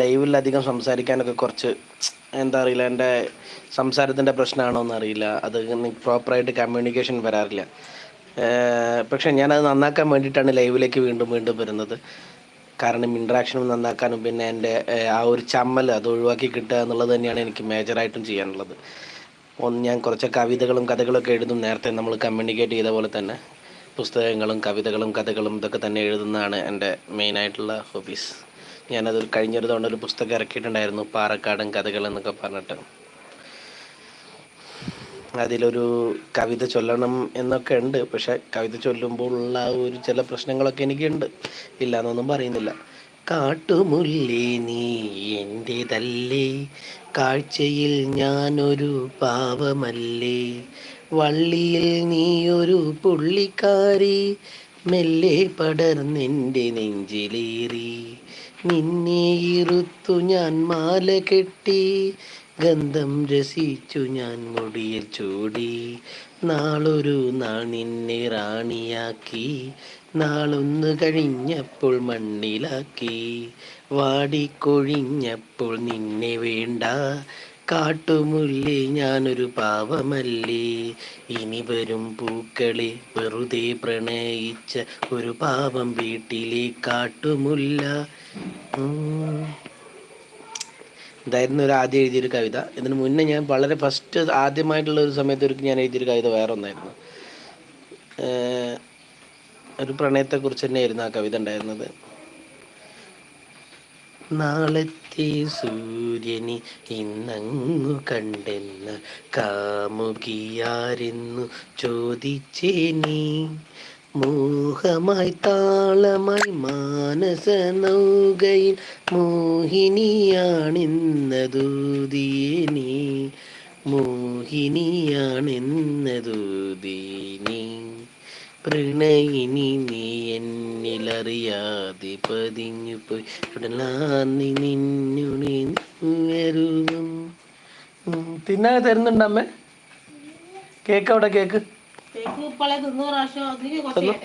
ലൈവിൽ അധികം സംസാരിക്കാനൊക്കെ കുറച്ച് എന്താ അറിയില്ല എന്റെ സംസാരത്തിന്റെ പ്രശ്നമാണോ എന്നറിയില്ല. അത് പ്രോപ്പറായിട്ട് കമ്മ്യൂണിക്കേഷൻ വരാറില്ല. പക്ഷേ ഞാനത് നന്നാക്കാൻ വേണ്ടിയിട്ടാണ് ലൈവിലേക്ക് വീണ്ടും വീണ്ടും വരുന്നത്. കാരണം ഇൻട്രാക്ഷനും നന്നാക്കാനും പിന്നെ എന്റെ ആ ഒരു ചമ്മൽ അത് ഒഴിവാക്കി കിട്ടുക എന്നുള്ളത് തന്നെയാണ് എനിക്ക് മേജറായിട്ടും ചെയ്യാനുള്ളത്. ഒന്ന് ഞാൻ കുറച്ച് കവിതകളും കഥകളൊക്കെ എഴുതും. നേരത്തെ നമ്മൾ കമ്മ്യൂണിക്കേറ്റ് ചെയ്ത പോലെ തന്നെ പുസ്തകങ്ങളും കവിതകളും കഥകളും ഇതൊക്കെ തന്നെ എഴുതുന്നതാണ് എന്റെ മെയിനായിട്ടുള്ള ഹോബീസ് ഞാനത് കഴിഞ്ഞൊരു തവണ ഒരു പുസ്തകം ഇറക്കിയിട്ടുണ്ടായിരുന്നു. പാറക്കാടൻ കഥകൾ എന്നൊക്കെ പറഞ്ഞിട്ട്. അതിലൊരു കവിത ചൊല്ലണം എന്നൊക്കെ ഉണ്ട്. പക്ഷെ കവിത ചൊല്ലുമ്പോൾ ഉള്ള ഒരു ചില പ്രശ്നങ്ങളൊക്കെ എനിക്കുണ്ട്. ഇല്ല എന്നൊന്നും പറയുന്നില്ല. കാട്ടുമുല്ലേ നീ എന്റെതല്ലേ കാഴ്ചയിൽ ഞാനൊരു പാവമല്ലേ? വള്ളിയിൽ നീ ഒരു പുള്ളിക്കാരി? മെല്ലെ പടർന്നെന്റെ നെഞ്ചിലേറി. നിന്നെ ഇരുത്തു ഞാൻ മാല കെട്ടി. ഗന്ധം രസിച്ചു ഞാൻ മുടിയിൽ ചൂടി. നാളൊരു നാൾ നിന്നെ റാണിയാക്കി. നാളൊന്ന് കഴിഞ്ഞപ്പോൾ മണ്ണിലാക്കി. വാടിക്കൊഴിഞ്ഞപ്പോൾ നിന്നെ വേണ്ട. കാട്ടുമുല്ലേ ഞാനൊരു പാവമല്ലേ? ഇനി വരും പൂക്കളെ വെറുതെ പ്രണയിച്ച ഒരു പാവം വീട്ടിലെ കാട്ടുമുല്ല. ഇതായിരുന്നു ഒരു ആദ്യം എഴുതിയൊരു കവിത. ഇതിന് മുന്നേ ഞാൻ വളരെ ഫസ്റ്റ് ആദ്യമായിട്ടുള്ള ഒരു സമയത്ത് ഒരു ഞാൻ എഴുതിയൊരു കവിത വേറെ ഒന്നായിരുന്നു ഒരു പ്രണയത്തെക്കുറിച്ച് തന്നെയായിരുന്നു ആ കവിത ഉണ്ടായിരുന്നത്. നാളത്തെ സൂര്യനെ ഇന്നങ്ങു കണ്ടെന്ന കാമുകിയാരെന്നു ചോദിച്ചേ നീ മോഹമായി താളമായി മാനസ നൗകയിൽ മോഹിനിയാണെന്നതൂതിയേ നീ മോഹിനിയാണെന്നതൂതിയേ നീ പ്രണയിനി നീ എന്നിലറിയാതെ പതിഞ്ഞു പോയി. ഉടലാന്നി നിന്നുണി വരുമം തിന്നാ തരുന്നുണ്ട് അമ്മ. കേക്ക് അവിടെ കേക്ക്. കേക്ക് ഇപ്പോളെ തിന്നു പ്രാവശ്യം എപ്പോഴും